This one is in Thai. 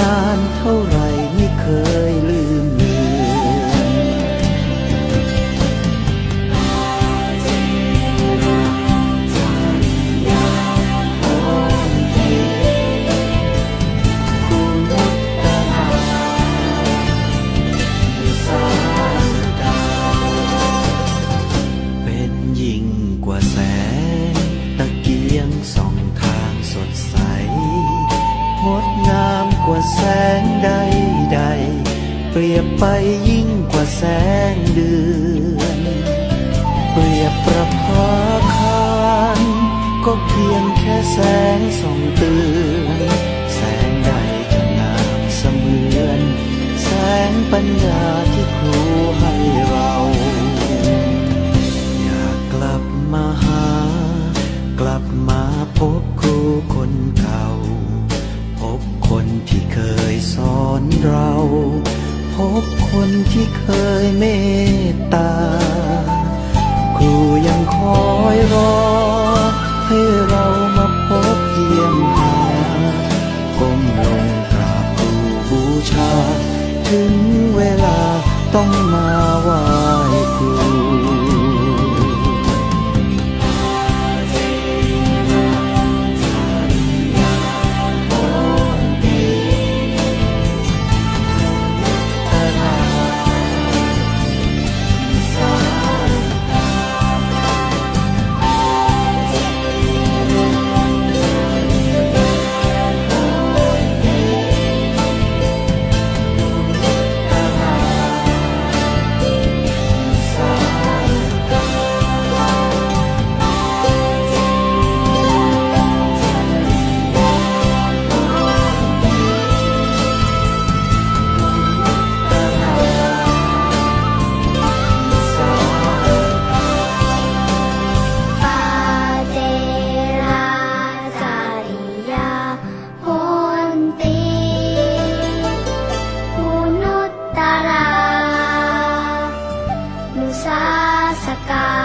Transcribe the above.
นานเท่าไร กว่าแสงใดใดๆเปรียบไปยิ่งกว่าแสงเดือน เปรียบประภาคารก็เพียงแค่แสงส่องเตือน คนที่เคยสอนเรา พบคนที่เคยเมตตา ครูยังคอยรอ ให้เรามาพบเยี่ยมหาก้มลงกราบครูบูชา ถึงเวลาต้องมาไหว้ครู 嘎